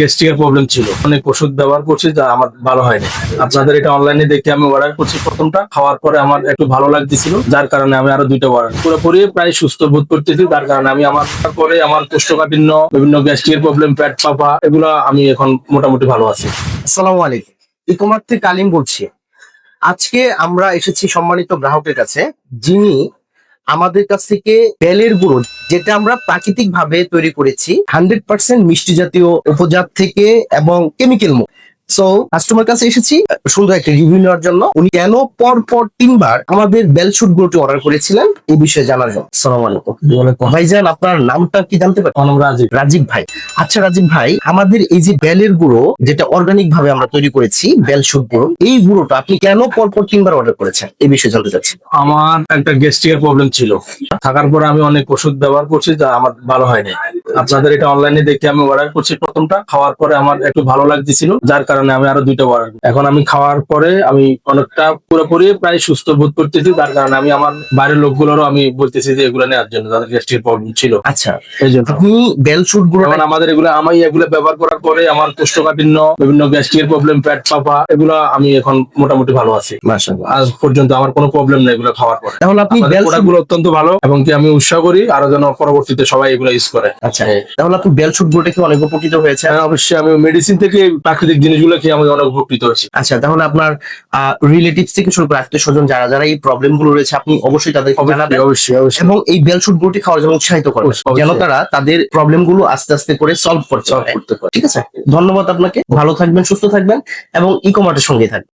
গ্যাস্ট্রিকের প্রবলেম ছিল। অনেক ওষুধ ব্যবহার করছি, যা আমার ভালো হয়নি। আপনাদের এটা অনলাইনে দেখে আমি অর্ডার করছি প্রথমটা। খাওয়ার পরে আমার একটু ভালো লাগতেছিল, যার কারণে আমি আরও দুইটা অর্ডার পুরোপুরি প্রায় সুস্থ বোধ করতেছি, যার কারণে আমি আমার পরে আমার কোষ্ঠকাঠিন্য, বিভিন্ন গ্যাস্ট্রিকের প্রবলেম পেট পাপা, এগুলো আমি এখন মোটামুটি ভালো আছি। আসসালামু আলাইকুম। ইকোমার থেকে কালিম বলছি। আজকে আমরা এসেছি সম্মানিত গ্রাহকের কাছে, যিনি আমাদের কাছ থেকে বেলের গুঁড়ো, যেটা আমরা প্রাকৃতিক ভাবে তৈরি করেছি হান্ড্রেড পার্সেন্ট মিষ্টি জাতীয় উপজাত থেকে এবং কেমিক্যাল মুক্ত। সো কাস্টমার কাছে এসেছি সুন্দর একটা রিভিউ নেওয়ার জন্য। উনি কেন পর পর তিনবার আমাদের বেল শুট গুঁড়োটি অর্ডার করেছিলেন এই বিষয়ে জানার জন্য। সালাম আলাইকুম। ভাইজান আপনার নামটা কি জানতে পারি? রাজীব। রাজীব ভাই। আচ্ছা রাজীব ভাই আমাদের এই যে বেলের গুঁড়ো যেটা অর্গানিক ভাবে আমরা তৈরি করেছি বেল শুট গুঁড়ো এই গুঁড়োটা আপনি কেন পরপর তিনবার অর্ডার করেছেন? এই বিষয়ে জানতে চাচ্ছি। আমার একটা গ্যাস্ট্রিকের প্রবলেম ছিল। থাকার পরে আমি অনেক ওষুধ ব্যবহার করছি যা আমার ভালো হয়নি। আপনাদের এটা অনলাইনে দেখে আমি অর্ডার করছি প্রথমটা। খাওয়ার পরে আমার একটু ভালো লাগতেছিল যার কারণে আমি আরও দুইটা অর্ডার এখন আমি খাওয়ার পরে আমি অনেকটা পুরোপুরি প্রায় সুস্থ বোধ করতেছি যার কারণে আমি আমার বাইরের লোকগুলোরও আমি বলতেছি যে এগুলো নেওয়ার জন্য যাদের গ্যাস্ট্রিকের প্রবলেম ছিল। আচ্ছা এই জন্য আপনি বেল শুট গুঁড়ো যেমন আমাদের এগুলো আমি এগুলো ব্যবহার করার পরে আমার কোষ্ঠকাঠিন্য বিভিন্ন গ্যাস্ট্রিকের প্রবলেম পেট পাপা এগুলো আমি এখন মোটামুটি ভালো আছি। মাশাআল্লাহ। আজ পর্যন্ত আমার কোনো প্রবলেম নেই এগুলো খাওয়ার পরে। তাহলে আপনি বেল প্রোডাক্টগুলো অত্যন্ত ভালো এবং কি আমি উৎসাহ করি আরও যেন পরবর্তীতে সবাই এগুলো ইউজ করে। আচ্ছা তাহলে আপনি বেল শুট গুঁড়োটা কি অনেক উপকৃত হয়েছে হ্যাঁ অবশ্যই আমি মেডিসিন থেকে প্রাকৃতিক জিনিসগুলো খেয়ে আমি অনেক উপকৃত হয়েছি। আচ্ছা তাহলে আপনার রিলেটিভস থেকে শুরু করে আত্মীয় স্বজন যারা যারা এই প্রবলেমগুলো রয়েছে আপনি অবশ্যই তাদেরকে জানাবেন অবশ্যই অবশ্যই। এবং এই বেল শুট গুঁড়োটি খাওয়ার জন্য উৎসাহিত করবেন। যেন তারা তাদের প্রবলেমগুলো আস্তে আস্তে করে সলভ করতে পারে। করতে পারে। ঠিক আছে? ধন্যবাদ আপনাকে। ভালো থাকবেন সুস্থ থাকবেন এবং ই কমার্সের সঙ্গে থাকবেন।